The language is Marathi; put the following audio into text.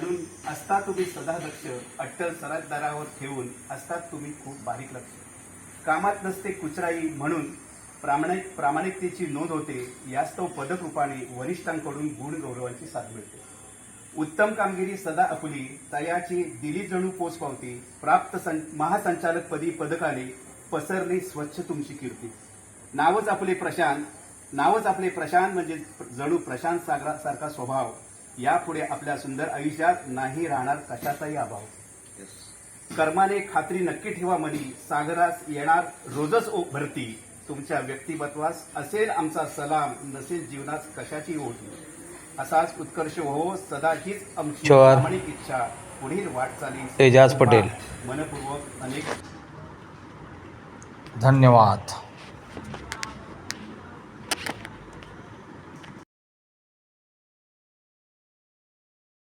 म्हणून असता तुम्ही सदा लक्ष अट्टल सराजदारावर ठेवून असतात तुम्ही खूप बारीक लक्ष. कामात नसते कुचराई म्हणून प्रामाणिक प्रामाणिकतेची नोंद होते यास्तव पदकरूपाने वरिष्ठांकडून गुण गौरवांची साथ मिळते. उत्तम कामगिरी सदा अपुली तयाची दिली जणू पोच पावती प्राप्त सं महासंचालक पदी पदकाने पसरली स्वच्छ तुमची कीर्ती. नावच आपले प्रशांत नावच आपले प्रशांत म्हणजे जणू प्रशांत सागरासारखा स्वभाव. यापुढे आपल्या सुंदर आयुष्यात नाही राहणार कशाचाही अभाव. कर्माने खात्री नक्की ठेवा मनी सागरास येणार रोजच भरती. तुमच्या व्यक्तिमत्वास असेल आमचा सलाम नसेल जीवनात कशाची ओढी. असाच उत्कर्ष हो सदा हीच आमची. प्रामाणिक इच्छा. पुढील वाटचाली एजाज पटेल. मनपूर्वक अनेक धन्यवाद.